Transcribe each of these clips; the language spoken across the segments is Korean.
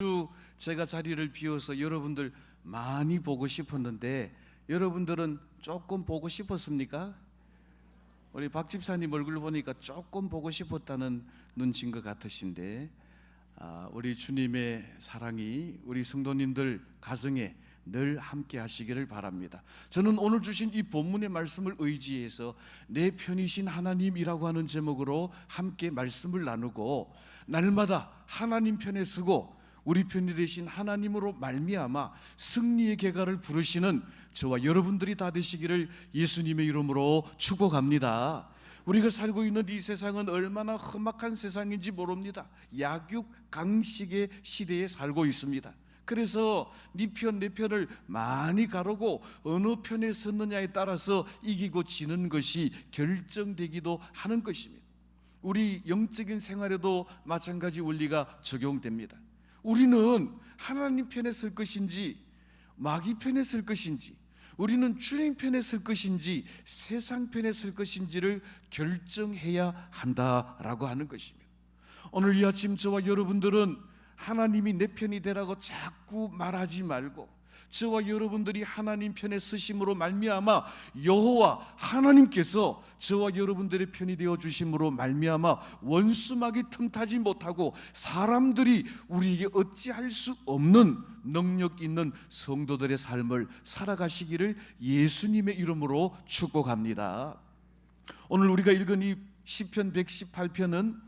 주 제가 자리를 비워서 여러분들 많이 보고 싶었는데 여러분들은 조금 보고 싶었습니까? 우리 박 집사님 얼굴 보니까 조금 보고 싶었다는 눈치인 것 같으신데 아, 우리 주님의 사랑이 우리 성도님들 가정에 늘 함께 하시기를 바랍니다. 저는 오늘 주신 이 본문의 말씀을 의지해서 내 편이신 하나님이라고 하는 제목으로 함께 말씀을 나누고 날마다 하나님 편에 서고 우리 편이 되신 하나님으로 말미암아 승리의 계가를 부르시는 저와 여러분들이 다 되시기를 예수님의 이름으로 축복합니다. 우리가 살고 있는 이 세상은 얼마나 험악한 세상인지 모릅니다. 약육 강식의 시대에 살고 있습니다. 그래서 네 편 내 편을 많이 가르고 어느 편에 섰느냐에 따라서 이기고 지는 것이 결정되기도 하는 것입니다. 우리 영적인 생활에도 마찬가지 원리가 적용됩니다. 우리는 하나님 편에 설 것인지 마귀 편에 설 것인지 우리는 주님 편에 설 것인지 세상 편에 설 것인지를 결정해야 한다라고 하는 것입니다. 오늘 이 아침 저와 여러분들은 하나님이 내 편이 되라고 자꾸 말하지 말고 저와 여러분들이 하나님 편에 서심으로 말미암아 여호와 하나님께서 저와 여러분들의 편이 되어 주심으로 말미암아 원수막이 틈타지 못하고 사람들이 우리에게 어찌할 수 없는 능력 있는 성도들의 삶을 살아가시기를 예수님의 이름으로 축복합니다. 오늘 우리가 읽은 이 시편 118편은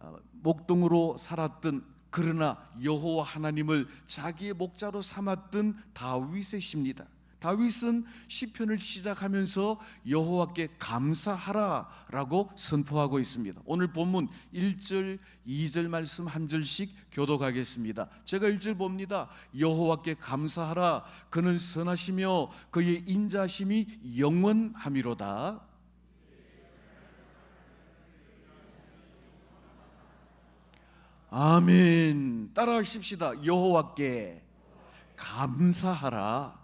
어, 목동으로 살았던 그러나 여호와 하나님을 자기의 목자로 삼았던 다윗의 시입니다. 다윗은 시편을 시작하면서 여호와께 감사하라라고 선포하고 있습니다. 오늘 본문 1절, 2절 말씀 한 절씩 교독하겠습니다. 제가 1절 봅니다. 여호와께 감사하라 그는 선하시며 그의 인자심이 영원함이로다. 아멘. 따라하십시다. 여호와께 감사하라.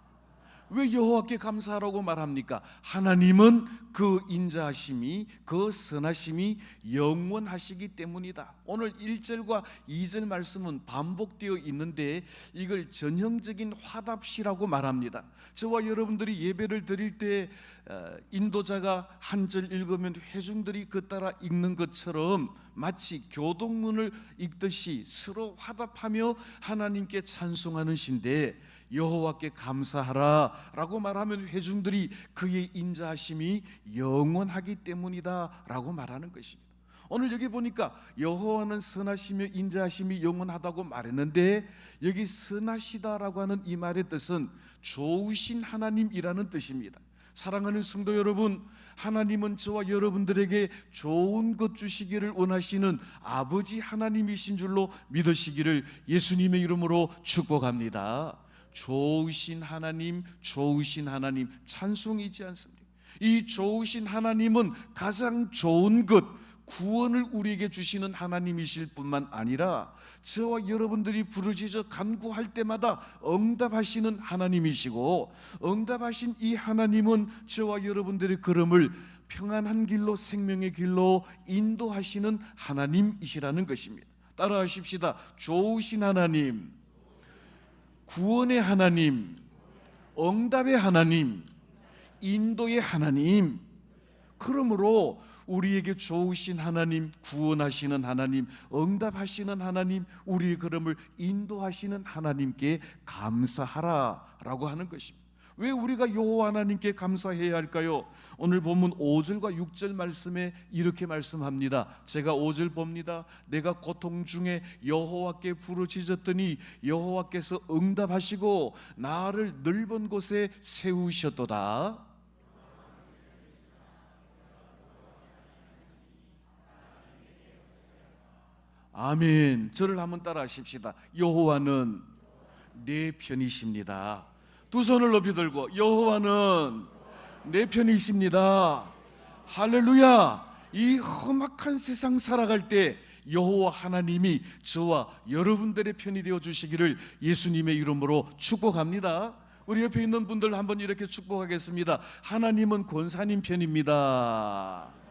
왜 여호와께 감사하라고 말합니까? 하나님은 그 인자하심이 그 선하심이 영원하시기 때문이다. 오늘 1절과 2절 말씀은 반복되어 있는데 이걸 전형적인 화답시라고 말합니다. 저와 여러분들이 예배를 드릴 때 어, 인도자가 한 절 읽으면 회중들이 그 따라 읽는 것처럼 마치 교동문을 읽듯이 서로 화답하며 하나님께 찬송하는 신데 여호와께 감사하라라고 말하면 회중들이 그의 인자하심이 영원하기 때문이다라고 말하는 것입니다. 오늘 여기 보니까 여호와는 선하시며 인자하심이 영원하다고 말했는데 여기 선하시다라고 하는 이 말의 뜻은 좋으신 하나님이라는 뜻입니다. 사랑하는 성도 여러분, 하나님은 저와 여러분들에게 좋은 것 주시기를 원하시는 아버지 하나님이신 줄로 믿으시기를 예수님의 이름으로 축복합니다. 좋으신 하나님, 좋으신 하나님 찬송이지 않습니까? 이 좋으신 하나님은 가장 좋은 것 구원을 우리에게 주시는 하나님이실 뿐만 아니라 저와 여러분들이 부르짖어 간구할 때마다 응답하시는 하나님이시고 응답하신 이 하나님은 저와 여러분들의 걸음을 평안한 길로 생명의 길로 인도하시는 하나님이시라는 것입니다. 따라하십시다. 좋으신 하나님, 구원의 하나님, 응답의 하나님, 인도의 하나님. 그러므로 우리에게 좋으신 하나님, 구원하시는 하나님, 응답하시는 하나님, 우리의 걸음을 인도하시는 하나님께 감사하라라고 하는 것입니다. 왜 우리가 여호와 하나님께 감사해야 할까요? 오늘 본문 5절과 6절 말씀에 이렇게 말씀합니다. 제가 5절 봅니다. 내가 고통 중에 여호와께 부르짖었더니 여호와께서 응답하시고 나를 넓은 곳에 세우셨도다. 아멘. 저를 한번 따라 하십시다. 여호와는 내 편이십니다. 두 손을 높이 들고 여호와는 내 편이십니다. 할렐루야. 이 험악한 세상 살아갈 때 여호와 하나님이 저와 여러분들의 편이 되어 주시기를 예수님의 이름으로 축복합니다. 우리 옆에 있는 분들 한번 이렇게 축복하겠습니다. 하나님은 권사님 편입니다.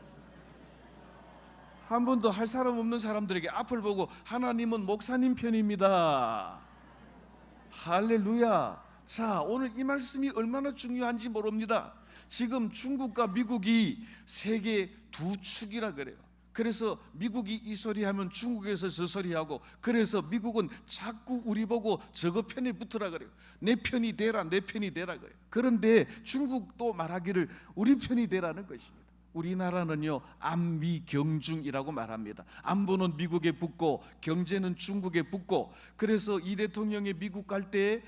한 번도 할 사람 없는 사람들에게 앞을 보고 하나님은 목사님 편입니다. 할렐루야. 자, 오늘 이 말씀이 얼마나 중요한지 모릅니다. 지금 중국과 미국이 세계 두 축이라 그래요. 그래서 미국이 이 소리 하면 중국에서 저 소리 하고 그래서 미국은 자꾸 우리 보고 저거 편에 붙으라 그래요. 내 편이 되라, 내 편이 되라 그래요. 그런데 중국도 말하기를 우리 편이 되라는 것입니다. 우리나라는요 안미경중이라고 말합니다. 안보는 미국에 붙고 경제는 중국에 붙고 그래서 이 대통령이 미국 갈 때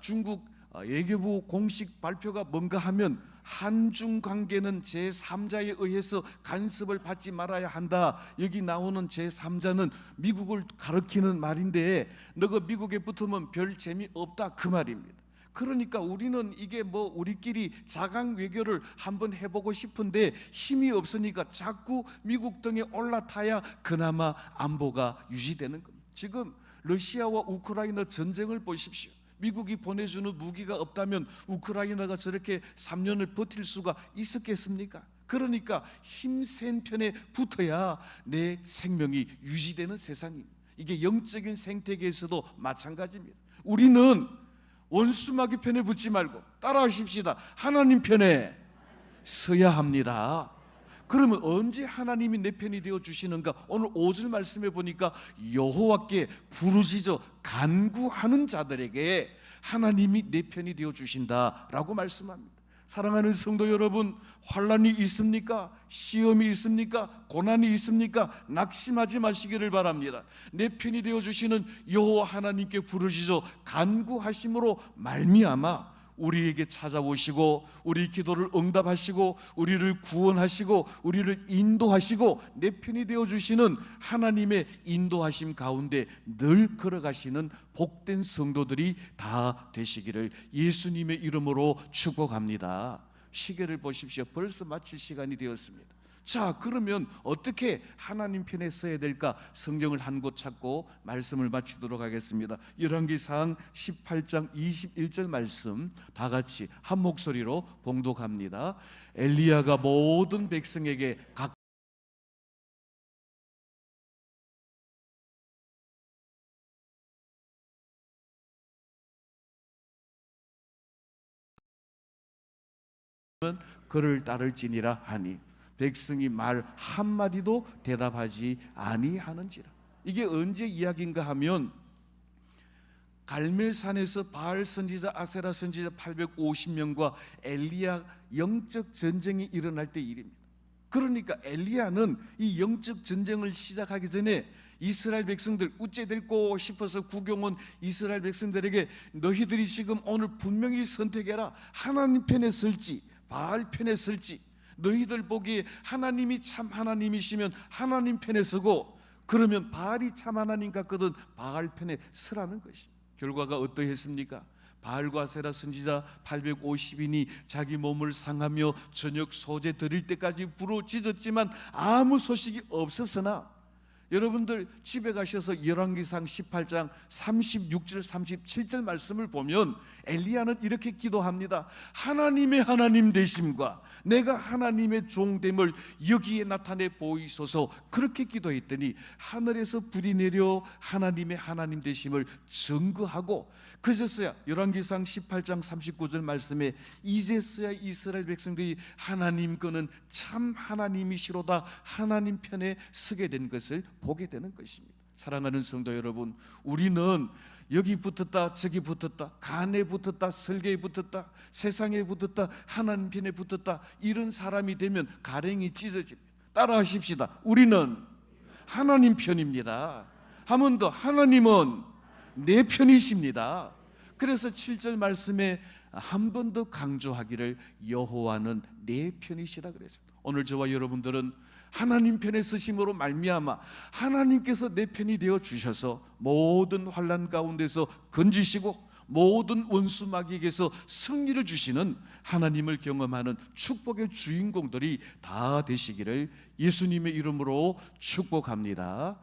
중국 어, 외교부 공식 발표가 뭔가 하면 한중 관계는 제 3자에 의해서 간섭을 받지 말아야 한다. 여기 나오는 제 3자는 미국을 가리키는 말인데 너가 미국에 붙으면 별 재미 없다 그 말입니다. 그러니까 우리는 이게 뭐 우리끼리 자강 외교를 한번 해보고 싶은데 힘이 없으니까 자꾸 미국 등에 올라타야 그나마 안보가 유지되는 겁니다. 지금 러시아와 우크라이나 전쟁을 보십시오. 미국이 보내주는 무기가 없다면 우크라이나가 저렇게 3년을 버틸 수가 있었겠습니까? 그러니까 힘센 편에 붙어야 내 생명이 유지되는 세상입니다. 이게 영적인 생태계에서도 마찬가지입니다. 우리는 원수마귀 편에 붙지 말고 따라하십시다. 하나님 편에 서야 합니다. 그러면 언제 하나님이 내 편이 되어 주시는가? 오늘 5절 말씀해 보니까 여호와께 부르짖어 간구하는 자들에게 하나님이 내 편이 되어 주신다라고 말씀합니다. 사랑하는 성도 여러분, 환란이 있습니까? 시험이 있습니까? 고난이 있습니까? 낙심하지 마시기를 바랍니다. 내 편이 되어 주시는 여호와 하나님께 부르짖어 간구하심으로 말미암아 우리에게 찾아오시고 우리 기도를 응답하시고 우리를 구원하시고 우리를 인도하시고 내 편이 되어 주시는 하나님의 인도하심 가운데 늘 걸어가시는 복된 성도들이 다 되시기를 예수님의 이름으로 축복합니다. 시계를 보십시오. 벌써 마칠 시간이 되었습니다. 자, 그러면 어떻게 하나님 편에 서야 될까? 성경을 한 곳 찾고 말씀을 마치도록 하겠습니다. 열왕기상 18장 21절 말씀 다 같이 한 목소리로 봉독합니다. 엘리야가 모든 백성에게 각 그를 따를지니라 하니 백성이 말 한마디도 대답하지 아니하는지라. 이게 언제 이야기인가 하면 갈멜산에서 바알 선지자 아세라 선지자 850명과 엘리야 영적 전쟁이 일어날 때 일입니다. 그러니까 엘리야는 이 영적 전쟁을 시작하기 전에 이스라엘 백성들 우째 데리고 싶어서 구경온 이스라엘 백성들에게 너희들이 지금 오늘 분명히 선택해라. 하나님 편에 설지 바알 편에 설지 너희들 보기에 하나님이 참 하나님이시면 하나님 편에 서고 그러면 바알이 참 하나님 같거든 바알 편에 서라는 것이 결과가 어떠했습니까? 바알과 세라 선지자 850인이 자기 몸을 상하며 저녁 소재 드릴 때까지 부르짖었지만 아무 소식이 없었으나 여러분들 집에 가셔서 열왕기상 18장 36절 37절 말씀을 보면 엘리야는 이렇게 기도합니다. 하나님의 하나님 되심과 내가 하나님의 종됨을 여기에 나타내 보이소서 그렇게 기도했더니 하늘에서 불이 내려 하나님의 하나님 되심을 증거하고 그제서야 열왕기상 18장 39절 말씀에 이제서야 이스라엘 백성들이 하나님 거는 참 하나님이시로다 하나님 편에 서게 된 것을 보게 되는 것입니다. 사랑하는 성도 여러분, 우리는 여기 붙었다 저기 붙었다 간에 붙었다 설계에 붙었다 세상에 붙었다 하나님 편에 붙었다 이런 사람이 되면 가랭이 찢어집니다. 따라하십시다. 우리는 하나님 편입니다. 한번더 하나님은 내 편이십니다. 그래서 7절 말씀에 한 번 더 강조하기를 여호와는 내 편이시라 그랬어요. 오늘 저와 여러분들은 하나님 편에 서심으로 말미암아 하나님께서 내 편이 되어 주셔서 모든 환란 가운데서 건지시고 모든 원수 마귀에게서 승리를 주시는 하나님을 경험하는 축복의 주인공들이 다 되시기를 예수님의 이름으로 축복합니다.